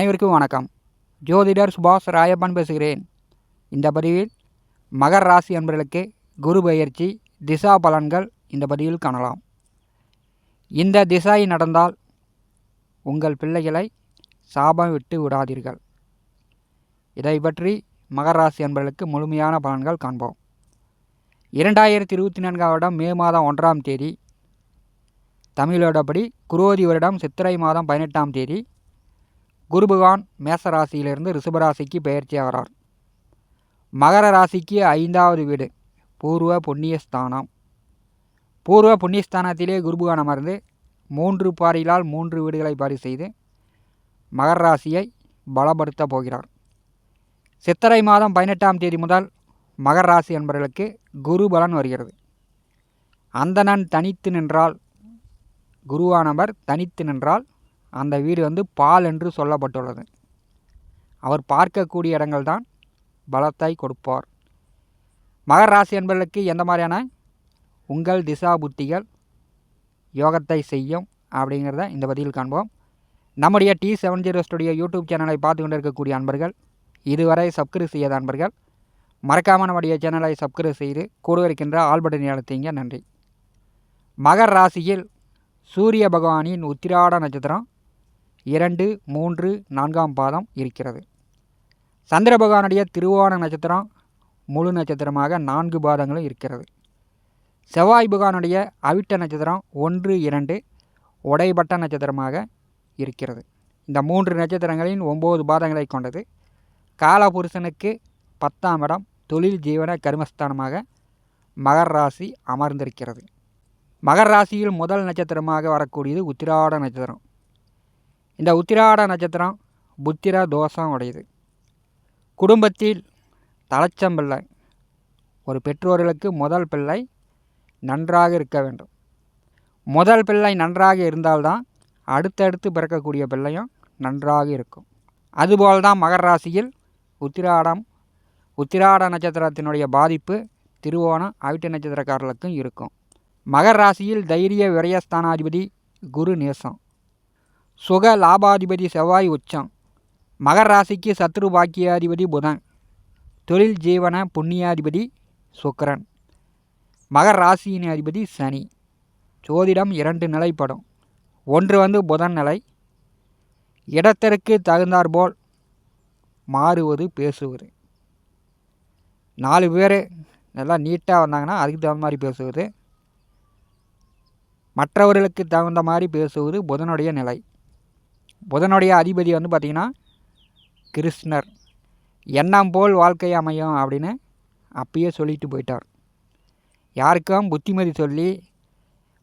அனைவருக்கும் வணக்கம். ஜோதிடர் சுபாஷ் ராயப்பன் பேசுகிறேன். இந்த பதிவில் மகர் ராசி அன்பர்களுக்கு குரு பயிற்சி திசா பலன்கள் இந்த பதிவில் காணலாம். இந்த திசாய் நடந்தால் உங்கள் பிள்ளைகளை சாபம் விட்டு விடாதீர்கள். இதை பற்றி மகர் ராசி அன்பர்களுக்கு முழுமையான பலன்கள் காண்போம். இரண்டாயிரத்தி இருபத்தி நான்காம் வருடம் மே மாதம் ஒன்றாம் தேதி. தமிழோடப்படி குரோதி வருடம் சித்திரை மாதம் பதினெட்டாம் தேதி. குரு பகவான் மேச ராசியிலிருந்து ரிஷபராசிக்கு பெயர்ச்சியாகிறார். மகர ராசிக்கு ஐந்தாவது வீடு பூர்வ புண்ணியஸ்தானம். பூர்வ புண்ணியஸ்தானத்திலே குரு பகவான் அமர்ந்து மூன்று பாரிலால் மூன்று வீடுகளை பாரி செய்து மகர ராசியை பலப்படுத்த போகிறார். சித்திரை மாதம் பதினெட்டாம் தேதி முதல் மகர ராசி என்பவர்களுக்கு குரு பலன் வருகிறது. அந்தணன் தனித்து நின்றால் குருவானவர் தனித்து நின்றால் அந்த வீடு வந்து பால் என்று சொல்லப்பட்டுள்ளது. அவர் பார்க்கக்கூடிய இடங்கள் தான் பலத்தை கொடுப்பார். மகர ராசி என்பவர்களுக்கு எந்த மாதிரியான உங்கள் திசா புத்திகள் யோகத்தை செய்யும் அப்படிங்கிறத இந்த பதிவில் காண்போம். நம்முடைய T seven zero studio YouTube சேனலை பார்த்து கொண்டு இருக்கக்கூடிய அன்பர்கள் இதுவரை சப்ஸ்கிரைப் செய்யாத அன்பர்கள் மறக்காமல் நம்முடைய சேனலை சப்ஸ்கிரைப் செய்து கூட இருக்கின்ற ஆல்பட்டு நிலத்தீங்க நன்றி. மகர் ராசியில் சூரிய பகவானின் உத்திராட நட்சத்திரம் இரண்டு மூன்று நான்காம் பாதம் இருக்கிறது. சந்திர பகவானுடைய திருவோண நட்சத்திரம் முழு நட்சத்திரமாக நான்கு பாதங்களும் இருக்கிறது. செவ்வாய் பகவானுடைய அவிட்ட நட்சத்திரம் ஒன்று இரண்டு உடைபட்ட நட்சத்திரமாக இருக்கிறது. இந்த மூன்று நட்சத்திரங்களின் ஒம்பது பாதங்களை கொண்டது. காலபுருஷனுக்கு பத்தாம் இடம் தொழில் ஜீவன கர்மஸ்தானமாக மகர் ராசி அமர்ந்திருக்கிறது. மகர் ராசியில் முதல் நட்சத்திரமாக வரக்கூடியது உத்திராட நட்சத்திரம். இந்த உத்திராட நட்சத்திரம் புத்திர தோஷம் உடையது. குடும்பத்தில் தளச்சம் பிள்ளை. ஒரு பெற்றோர்களுக்கு முதல் பிள்ளை நன்றாக இருக்க வேண்டும். முதல் பிள்ளை நன்றாக இருந்தால்தான் அடுத்தடுத்து பிறக்கக்கூடிய பிள்ளையும் நன்றாக இருக்கும். அதுபோல்தான் மகர ராசியில் உத்திராடம் உத்திராட நட்சத்திரத்தினுடைய பாதிப்பு திருவோணம் அவிட்ட நட்சத்திரக்காரர்களுக்கும் இருக்கும். மகர ராசியில் தைரிய விரயஸ்தானாதிபதி குரு நேசம். சுக லாபாதிபதி செவ்வாய் உச்சம். மகர ராசிக்கு சத்ரு பாக்கியாதிபதி புதன். தொழில் ஜீவன புண்ணியாதிபதி சுக்கரன். மகர ராசியின் அதிபதி சனி. ஜோதிடம் இரண்டு நிலைப்படும். ஒன்று வந்து புதன் நிலை. இடத்திற்கு தகுந்தாற்போல் மாறுவது பேசுவது. நாலு பேர் நல்லா நீட்டாக வந்தாங்கன்னா அதுக்கு தகுந்த மாதிரி பேசுவது. மற்றவர்களுக்கு தகுந்த மாதிரி பேசுவது புதனுடைய நிலை. புதனுடைய அதிபதி வந்து பார்த்திங்கன்னா கிருஷ்ணர். எண்ணம் போல் வாழ்க்கை அமையும் அப்படின்னு அப்பயே சொல்லிட்டு போயிட்டார். யாருக்கும் புத்திமதி சொல்லி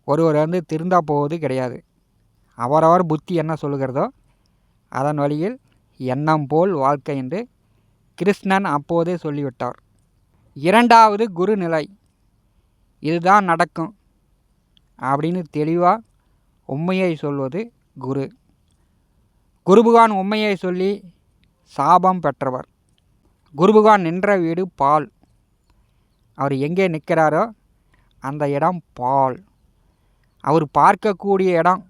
ஒருவர் வந்து திருந்தா போவது கிடையாது. அவரவர் புத்தி என்ன சொல்லுகிறதோ அதன் வழியில் எண்ணம் போல் வாழ்க்கை என்று கிருஷ்ணன் அப்போதே சொல்லிவிட்டார். இரண்டாவது குரு நிலை இதுதான் நடக்கும் அப்படின்னு தெளிவாக உண்மையை சொல்வது குரு. குருபகான் உண்மையை சொல்லி சாபம் பெற்றவர். குருபகான் நின்ற வீடு பால். அவர் எங்கே நிற்கிறாரோ அந்த இடம் பால். அவர் பார்க்கக்கூடிய இடம்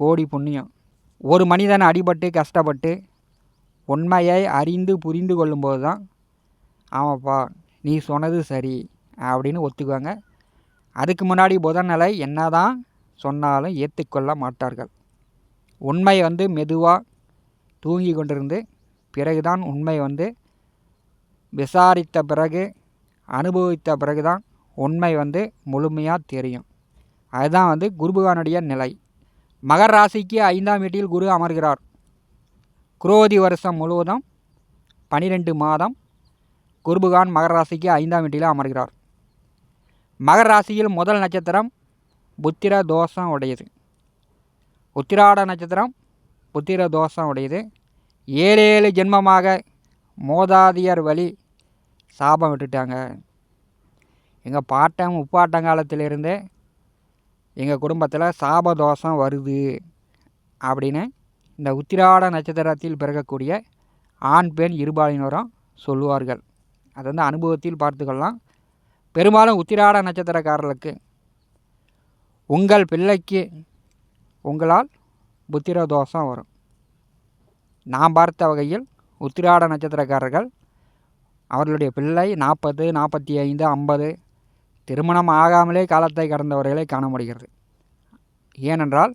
கோடி புண்ணியம். ஒரு மனிதன் அடிபட்டு கஷ்டப்பட்டு உண்மையை அறிந்து புரிந்து கொள்ளும்போது தான் ஆமாப்பா நீ சொன்னது சரி அப்படின்னு ஒத்துக்குவாங்க. அதுக்கு முன்னாடி புதன்நிலை என்ன தான் சொன்னாலும் ஏற்றுக்கொள்ள மாட்டார்கள். உண்மை வந்து மெதுவாக தூங்கி கொண்டிருந்து பிறகுதான் உண்மை வந்து விசாரித்த பிறகு அனுபவித்த பிறகு தான் உண்மை வந்து முழுமையாக தெரியும். அதுதான் வந்து குருபகானுடைய நிலை. மகர் ராசிக்கு ஐந்தாம் வீட்டில் குரு அமர்கிறார். குரோதி வருஷம் முழுவதும் பனிரெண்டு மாதம் குருபகான் மகர ராசிக்கு ஐந்தாம் வீட்டில் அமர்கிறார். மகர ராசியில் முதல் நட்சத்திரம் புத்திர தோஷம் உடையது. உத்திராட நட்சத்திரம் புத்திர தோஷம் உடையது. ஏழு ஏழு ஜென்மமாக மோதாதியர் வழி சாபம் விட்டுட்டாங்க. எங்கள் பாட்டம் உப்பாட்டங்காலத்திலிருந்தே எங்கள் குடும்பத்தில் சாப தோஷம் வருது அப்படின்னு இந்த உத்திராட நட்சத்திரத்தில் பிறக்கக்கூடிய ஆண் பெண் இருபாலினரும் சொல்லுவார்கள். அது வந்து அனுபவத்தில் பார்த்துக்கொள்ளலாம் பெரும்பாலும் உத்திராட நட்சத்திரக்காரர்களுக்கு உங்கள் பிள்ளைக்கு உங்களால் புத்திர தோஷம் வரும். நான் பார்த்த வகையில் உத்திராட நட்சத்திரக்காரர்கள் அவர்களுடைய பிள்ளை நாற்பது நாற்பத்தி ஐந்து ஐம்பது திருமணம் ஆகாமலே காலத்தை கடந்தவர்களை காண முடிகிறது. ஏனென்றால்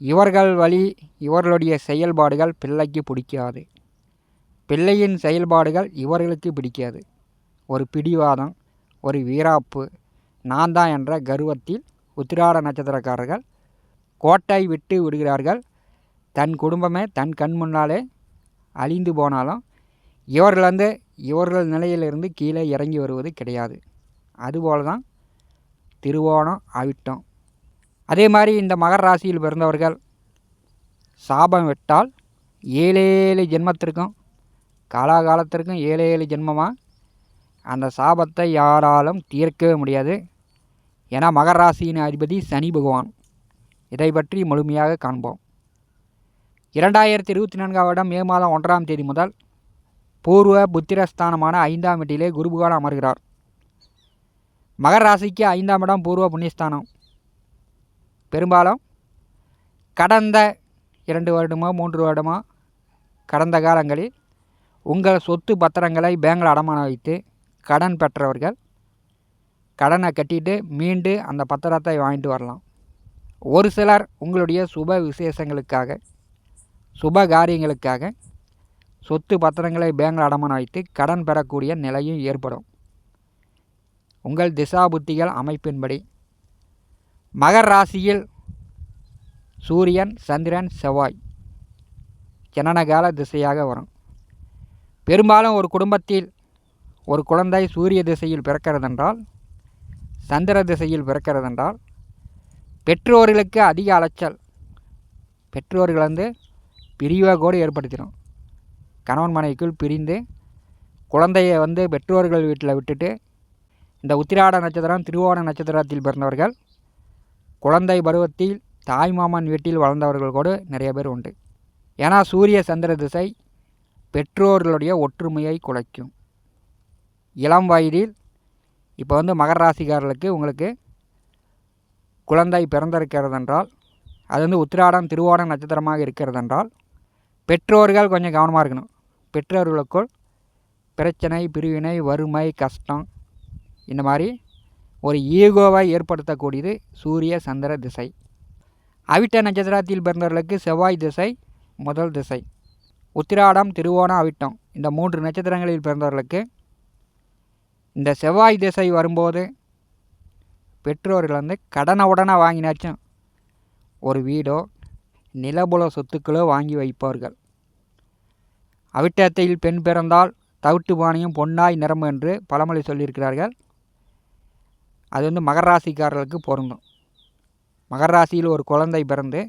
இவர்கள் வழி இவர்களுடைய செயல்பாடுகள் பிள்ளைக்கு பிடிக்காது. பிள்ளையின் செயல்பாடுகள் இவர்களுக்கு பிடிக்காது. ஒரு பிடிவாதம் ஒரு வீராப்பு நான் தான் என்ற கர்வத்தில் உத்திராட நட்சத்திரக்காரர்கள் கோட்டை விட்டு விடுகிறார்கள். தன் குடும்பமே தன் கண் முன்னாலே அழிந்து போனாலும் இவர்கள் வந்து இவர்கள் நிலையிலிருந்து கீழே இறங்கி வருவது கிடையாது. அதுபோல தான் திருவோணம் அவிட்டம் அதே மாதிரி இந்த மகர ராசியில் பிறந்தவர்கள் சாபம் விட்டால் ஏழேழு ஜென்மத்திற்கும் காலாகாலத்திற்கும் ஏழு ஏழு ஜென்மமாக அந்த சாபத்தை யாராலும் தீர்க்கவே முடியாது. ஏன்னா மகர ராசியின் அதிபதி சனி பகவான். இதை பற்றி முழுமையாக காண்போம். இரண்டாயிரத்தி இருபத்தி நான்காம் வருடம் மே மாதம் ஒன்றாம் தேதி முதல் பூர்வ புத்திரஸ்தானமான ஐந்தாம் வீட்டிலே குருபகவான் அமர்கிறார். மகர ராசிக்கு ஐந்தாம் இடம் பூர்வ புண்ணியஸ்தானம். பெரும்பாலும் கடந்த இரண்டு வருடமோ மூன்று வருடமோ கடந்த காலங்களில் உங்கள் சொத்து பத்திரங்களை பேங்கில் அடமானம் வைத்து கடன் பெற்றவர்கள் கடனை கட்டிட்டு மீண்டு அந்த பத்திரத்தை வாங்கிட்டு வரலாம். ஒரு சிலர் உங்களுடைய சுப விசேஷங்களுக்காக சுப காரியங்களுக்காக சொத்து பத்திரங்களை பேங்கில் அடமானம் வைத்து கடன் பெறக்கூடிய நிலையும் ஏற்படும். உங்கள் திசா புத்திகள் அமைப்பின்படி மகர் ராசியில் சூரியன் சந்திரன் செவ்வாய் ஜனனகால திசையாக வரும். பெரும்பாலும் ஒரு குடும்பத்தில் ஒரு குழந்தை சூரிய திசையில் பிறக்கிறதென்றால் சந்திர திசையில் பிறக்கிறதென்றால் பெற்றோர்களுக்கு அதிக அலைச்சல். பெற்றோர்கள் வந்து பிரிவாக கூட ஏற்படுத்திடும் கணவன் மனைவிக்குள் பிரிந்து குழந்தையை வந்து பெற்றோர்கள் வீட்டில் விட்டுட்டு இந்த உத்திராட நட்சத்திரம் திருவோண நட்சத்திரத்தில் பிறந்தவர்கள் குழந்தை பருவத்தில் தாய்மாமன் வீட்டில் வளர்ந்தவர்கள் கூட நிறைய பேர் உண்டு. ஏன்னா சூரிய சந்திர திசை பெற்றோர்களுடைய ஒற்றுமையை குலைக்கும். இளம் வயதில் இப்போ வந்து மகர ராசிக்காரர்களுக்கு உங்களுக்கு குழந்தை பிறந்திருக்கிறதென்றால் அது வந்து உத்திராடம் திருவோணம் நட்சத்திரமாக இருக்கிறதென்றால் பெற்றோர்கள் கொஞ்சம் கவனமாக இருக்கணும். பெற்றோர்களுக்குள் பிரச்சனை பிரிவினை வறுமை கஷ்டம் இந்த மாதிரி ஒரு ஈகோவை ஏற்படுத்தக்கூடியது சூரிய சந்திர திசை. அவிட்ட நட்சத்திரத்தில் பிறந்தவர்களுக்கு செவ்வாய் திசை முதல் திசை. உத்திராடம் திருவோணம் அவிட்டம் இந்த மூன்று நட்சத்திரங்களில் பிறந்தவர்களுக்கு இந்த செவ்வாய் திசை வரும்போது பெற்றோர்கள் வந்து கடனை உடனே வாங்கினாச்சும் ஒரு வீடோ நிலபுல சொத்துக்களோ வாங்கி வைப்பார்கள். அவிட்டத்தையில் பெண் பிறந்தால் தவிட்டு பானையும் பொன்னாய் நிறம் என்று பழமொழி சொல்லியிருக்கிறார்கள். அது வந்து மகர ராசிக்காரர்களுக்கு பொருந்தும். மகர ராசியில் ஒரு குழந்தை பிறந்து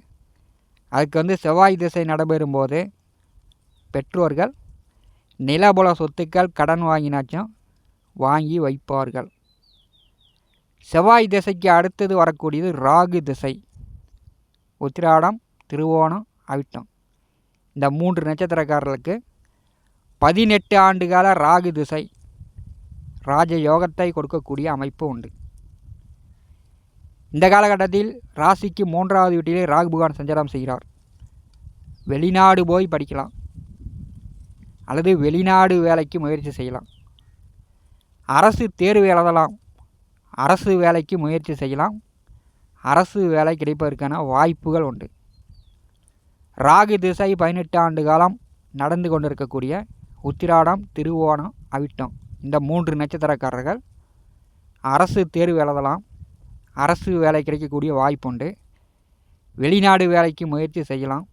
அதுக்கு வந்து செவ்வாய் திசை நடைபெறும் போது பெற்றோர்கள் நிலபுல சொத்துக்கள் கடன் வாங்கினாச்சும் வாங்கி வைப்பார்கள். செவ்வாய் திசைக்கு அடுத்தது வரக்கூடியது ராகு திசை. உத்திராடம் திருவோணம் அவிட்டம். இந்த மூன்று நட்சத்திரக்காரர்களுக்கு பதினெட்டு ஆண்டுகால ராகு திசை. ராஜ யோகத்தை கொடுக்கக்கூடிய அமைப்பு உண்டு. இந்த காலகட்டத்தில் ராசிக்கு மூன்றாவது வீட்டிலே ராகு பகவான் சஞ்சாரம் செய்கிறார். வெளிநாடு போய் படிக்கலாம். அல்லது வெளிநாடு வேலைக்கு முயற்சி செய்யலாம். அரசு தேர்வு எழுதலாம். அரசு வேலைக்கு முயற்சி செய்யலாம். அரசு வேலை கிடைப்பதற்கான வாய்ப்புகள் உண்டு. ராகு திசை பதினெட்டு ஆண்டு காலம் நடந்து கொண்டிருக்கக்கூடிய உத்திராடம் திருவோணம் அவிட்டம் இந்த மூன்று நட்சத்திரக்காரர்கள் அரசு தேர்வு எழுதலாம். அரசு வேலை கிடைக்கக்கூடிய வாய்ப்புண்டு வெளிநாடு வேலைக்கு முயற்சி செய்யலாம்.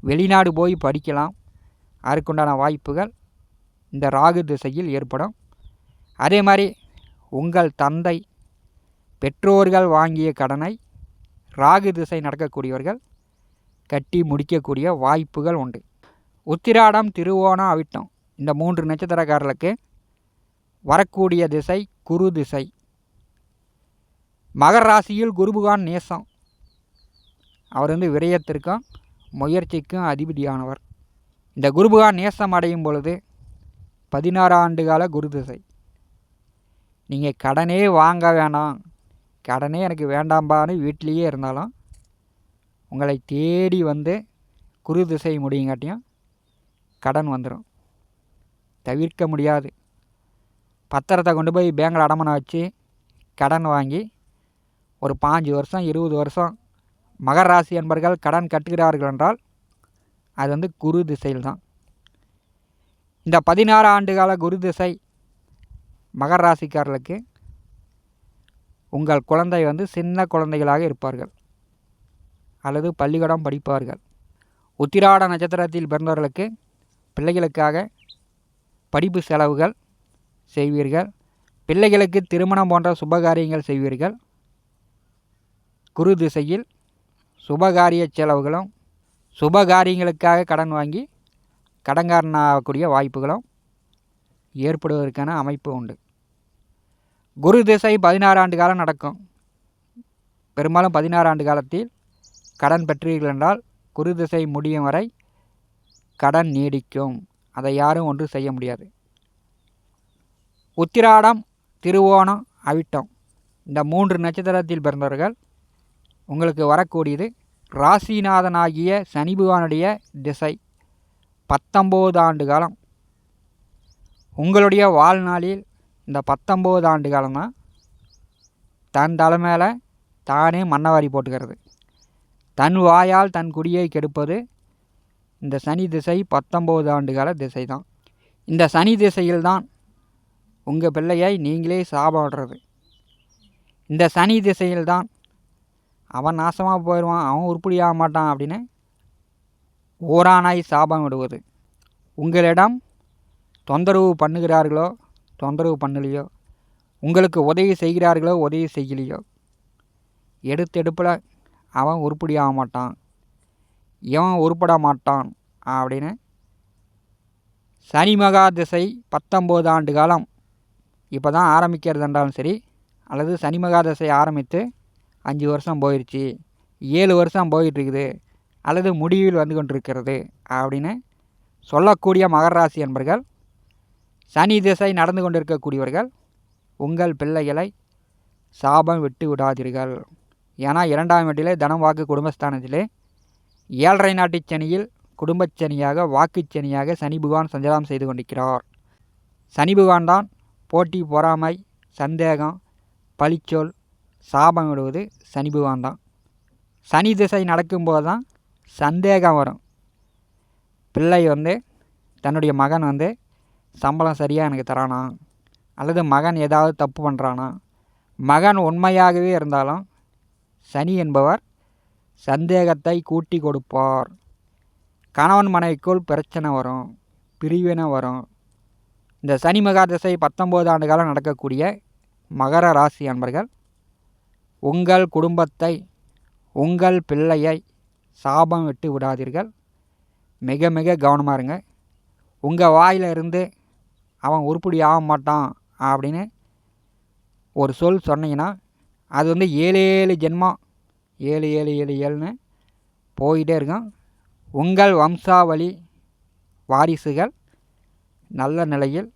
வெளிநாடு போய் படிக்கலாம். அதற்குண்டான வாய்ப்புகள் இந்த ராகு திசையில் ஏற்படும். அதே மாதிரி உங்கள் தந்தை பெற்றோர்கள் வாங்கிய கடனை ராகு திசை நடக்கக்கூடியவர்கள் கட்டி முடிக்கக்கூடிய வாய்ப்புகள் உண்டு. உத்திராடம் திருவோணம் அவிட்டம் இந்த மூன்று நட்சத்திரக்காரர்களுக்கு வரக்கூடிய திசை குரு திசை. மகர் ராசியில் குருபுகான் நேசம். அவர் வந்து விரயத்திற்கும் முயற்சிக்கும் அதிபதியானவர். இந்த குருபுகான் நேசம் அடையும் பொழுது பதினாறு ஆண்டு கால குரு திசை. நீங்கள் கடனே வாங்க வேணாம். கடனே எனக்கு வேண்டாம்பான்னு வீட்டிலேயே இருந்தாலும் உங்களை தேடி வந்து குரு திசை முடியுங்காட்டியும் கடன் வந்துடும் தவிர்க்க முடியாது. பத்திரத்தை கொண்டு போய் பேங்கில் அடமானம் வச்சு கடன் வாங்கி ஒரு பாஞ்சு வருஷம் இருபது வருஷம் மகர ராசி என்பர்கள் கடன் கட்டுகிறார்கள் என்றால் அது வந்து குரு திசையில் தான் இந்த பதினாறு ஆண்டு கால குரு திசை மகர ராசிக்காரர்களுக்கு உங்கள் குழந்தை வந்து சின்ன குழந்தைகளாக இருப்பார்கள். அல்லது பள்ளிக்கூடம் படிப்பார்கள். உத்திராட நட்சத்திரத்தில் பிறந்தவர்களுக்கு பிள்ளைகளுக்காக படிப்பு செலவுகள் செய்வீர்கள். பிள்ளைகளுக்கு திருமணம் போன்ற சுபகாரியங்கள் செய்வீர்கள். குரு திசையில் சுபகாரிய செலவுகளும் சுபகாரியங்களுக்காக கடன் வாங்கி கடன்காரன் ஆகக்கூடிய வாய்ப்புகளும் ஏற்படுவதற்கான அமைப்பு உண்டு. குரு திசை பதினாறு ஆண்டு காலம் நடக்கும். பெரும்பாலும் பதினாறு ஆண்டு காலத்தில் கடன் பெற்றீர்கள் என்றால் குரு திசை முடியும் வரை கடன் நீடிக்கும். அதை யாரும் ஒன்று செய்ய முடியாது. உத்திராடம் திருவோணம் அவிட்டம் இந்த மூன்று நட்சத்திரத்தில் பிறந்தவர்கள் உங்களுக்கு வரக்கூடியது ராசிநாதனாகிய சனி பகவானுடைய திசை பத்தொம்போது ஆண்டு காலம். உங்களுடைய வாழ்நாளில் இந்த பத்தொம்போது ஆண்டு காலம்தான் தன் தலைமையில் தானே மன்னவாரி போட்டுக்கிறது. தன் வாயால் தன் குடியை கெடுப்பது இந்த சனி திசை பத்தொம்போது ஆண்டு கால திசை தான் இந்த சனி திசையில்தான் உங்கள் பிள்ளையை நீங்களே சாபம் விடுறது இந்த சனி திசையில்தான் அவன் நாசமாக போயிடுவான் அவன் உருப்படியாக மாட்டான் அப்படின்னு ஓரானாய் சாபம் விடுவது. உங்களிடம் தொந்தரவு பண்ணுகிறார்களோ தொந்தரவு பண்ணலையோ? உங்களுக்கு உதவி செய்கிறார்களோ? உதவி செய்யலையோ? எடுத்தெடுப்பில் அவன் உருப்படியாக மாட்டான். இவன் உருப்பட மாட்டான் அப்படின்னு சனி மகா திசை பத்தொம்போது ஆண்டு காலம். இப்போ தான் ஆரம்பிக்கிறது என்றாலும் சரி அல்லது சனி மகா திசை ஆரம்பித்து அஞ்சு வருஷம் போயிடுச்சு ஏழு வருஷம் போயிட்டுருக்குது அல்லது முடிவில் வந்து கொண்டிருக்கிறது அப்படின்னு சொல்லக்கூடிய மகராசி என்பர்கள் சனி திசை நடந்து கொண்டிருக்கக்கூடியவர்கள் உங்கள் பிள்ளைகளை சாபம் விட்டு விடாதீர்கள். ஏன்னா இரண்டாம் வீட்டிலே தனம் வாக்கு குடும்பஸ்தானத்திலே ஏழரை நாட்டு சனியில் குடும்பச்சனியாக வாக்குச்சனியாக சனி பகவான் சஞ்சலம் செய்து கொண்டிருக்கிறார். சனி பகவான் தான் போட்டி பொறாமை சந்தேகம் பழிச்சொல் சாபம் விடுவது சனி பகவான் தான். சனி திசை நடக்கும்போது தான் சந்தேகம் வரும். பிள்ளை வந்து தன்னுடைய மகன் வந்து சம்பளம் சரியாக எனக்கு தரானா? அல்லது மகன் ஏதாவது தப்பு பண்ணுறானா மகன் உண்மையாகவே இருந்தாலும் சனி என்பவர் சந்தேகத்தை கூட்டி கொடுப்பார். கணவன் மனைவிக்குள் பிரச்சனை வரும் பிரிவினை வரும். இந்த சனி மகா திசை பத்தொம்போது ஆண்டு காலம் நடக்கக்கூடிய மகர ராசி அன்பர்கள் உங்கள் குடும்பத்தை உங்கள் பிள்ளையை சாபம் விட்டு விடாதீர்கள். மிக மிக கவனமாக இருங்க. உங்கள் வாயிலிருந்து அவன் உருப்படி ஆக மாட்டான் அப்படின்னு ஒரு சொல் சொன்னீங்கன்னா அது வந்து ஏழு ஏழு ஜென்மம் ஏழு ஏழு ஏழு ஏழுன்னு போயிட்டே இருக்கும். உங்கள் வம்சாவளி வாரிசுகள் நல்ல நிலையில்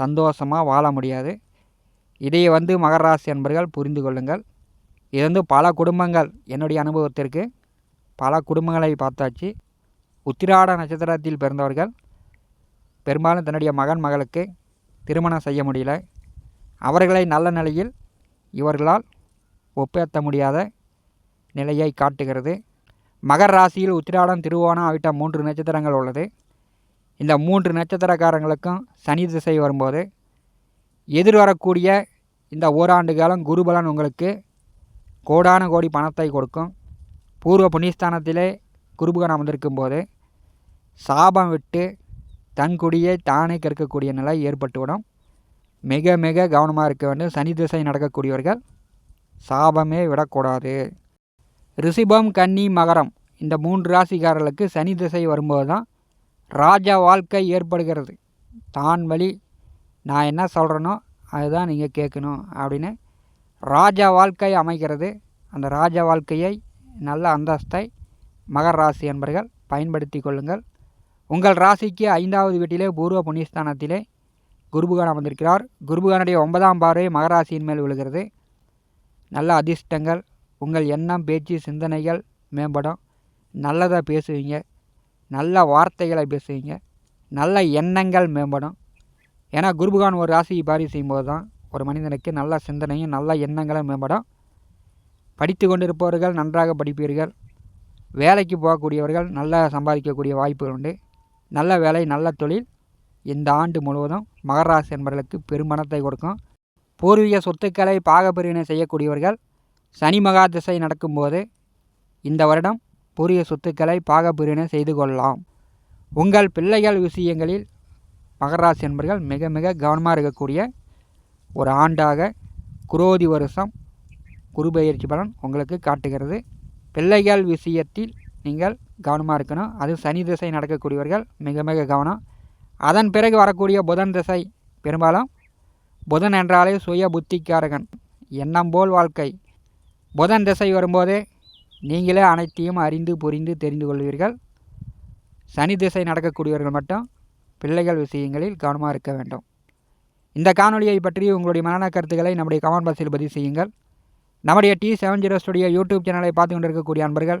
சந்தோஷமாக வாழ முடியாது. இதை வந்து மகராசி என்பர்கள் புரிந்து கொள்ளுங்கள். இது வந்து பல குடும்பங்கள் என்னுடைய அனுபவத்திற்கு பல குடும்பங்களை பார்த்தாச்சு. உத்திராட நட்சத்திரத்தில் பிறந்தவர்கள் பெரும்பாலும் தன்னுடைய மகன் மகளுக்கு திருமணம் செய்ய முடியல. அவர்களை நல்ல நிலையில் இவர்களால் ஒப்பேற்ற முடியாத நிலையை காட்டுகிறது. மகர் ராசியில் உத்திராடம் திருவோணம் ஆகிட்ட மூன்று நட்சத்திரங்கள் உள்ளது. இந்த மூன்று நட்சத்திரக்காரங்களுக்கும் சனி திசை வரும்போது எதிர்வரக்கூடிய இந்த ஓராண்டு காலம் குருபலன் உங்களுக்கு கோடான கோடி பணத்தை கொடுக்கும். பூர்வ புண்ணியஸ்தானத்திலே குருபகன் அமர்ந்திருக்கும் போது சாபம் விட்டு தன் குடியை தானே கற்கக்கூடிய நிலை ஏற்பட்டுவிடும். மிக மிக கவனமாக இருக்க வேண்டும். சனி திசை நடக்கக்கூடியவர்கள் சாபமே விடக்கூடாது. ரிஷிபம் கன்னி மகரம் இந்த மூன்று ராசிக்காரர்களுக்கு சனி திசை வரும்போது தான் ராஜா வாழ்க்கை ஏற்படுகிறது. தான் வழி நான் என்ன சொல்கிறேனோ அதுதான் நீங்கள் கேட்கணும் அப்படின்னு ராஜா வாழ்க்கை அமைகிறது. அந்த ராஜா வாழ்க்கையை நல்ல அந்தஸ்தை மகர ராசி என்பர்கள் பயன்படுத்தி கொள்ளுங்கள். உங்கள் ராசிக்கு ஐந்தாவது வீட்டிலே பூர்வ புண்ணியஸ்தானத்திலே குருபுகான் அமர்ந்திருக்கிறார். குருபுகானுடைய ஒன்பதாம் பார்வை மகராசியின் மேல் விழுகிறது. நல்ல அதிர்ஷ்டங்கள் உங்கள் எண்ணம் பேச்சு சிந்தனைகள் மேம்படும். நல்லதாக பேசுவீங்க. நல்ல வார்த்தைகளை பேசுவீங்க. நல்ல எண்ணங்கள் மேம்படும். ஏன்னா குருபகான் ஒரு ராசியை பாரி செய்யும்போது தான் ஒரு மனிதனுக்கு நல்ல சிந்தனையும் நல்ல எண்ணங்களும் மேம்படும். படித்து கொண்டிருப்பவர்கள் நன்றாக படிப்பீர்கள். வேலைக்கு போகக்கூடியவர்கள் நல்லா சம்பாதிக்கக்கூடிய வாய்ப்புகள் உண்டு. நல்ல வேலை நல்ல தொழில். இந்த ஆண்டு முழுவதும் மகராசி என்பர்களுக்கு பெருமணத்தை கொடுக்கும். பூர்வீக சொத்துக்களை பாகப்பிரிவினை செய்யக்கூடியவர்கள் சனி மகா திசை நடக்கும்போது இந்த வருடம் பூர்வீக சொத்துக்களை பாகப்பிரிவினை செய்து கொள்ளலாம். உங்கள் பிள்ளைகள் விஷயங்களில் மகராசி என்பர்கள் மிக மிக கவனமாக இருக்கக்கூடிய ஒரு ஆண்டாக குரோதி வருஷம் குரு பயிற்சி பலன் உங்களுக்கு காட்டுகிறது. பிள்ளைகள் விஷயத்தில் நீங்கள் கவனமாக இருக்கணும். அது சனி திசை நடக்கக்கூடியவர்கள் மிக மிக கவனம். அதன் பிறகு வரக்கூடிய புதன் திசை பெரும்பாலும் புதன் என்றாலே சுய புத்திக்காரகன் எண்ணம் போல் வாழ்க்கை. புதன் திசை வரும்போதே நீங்களே அனைத்தையும் அறிந்து புரிந்து தெரிந்து கொள்வீர்கள். சனி திசை நடக்கக்கூடியவர்கள் மட்டும் பிள்ளைகள் விஷயங்களில் கவனமாக இருக்க வேண்டும். இந்த காணொலியை பற்றி உங்களுடைய மரண கருத்துக்களை நம்முடைய கமெண்ட் பாக்ஸில் பதிவு செய்யுங்கள். நம்முடைய T seven zero studio YouTube சேனலை பார்த்து கொண்டிருக்கக்கூடிய அன்பர்கள்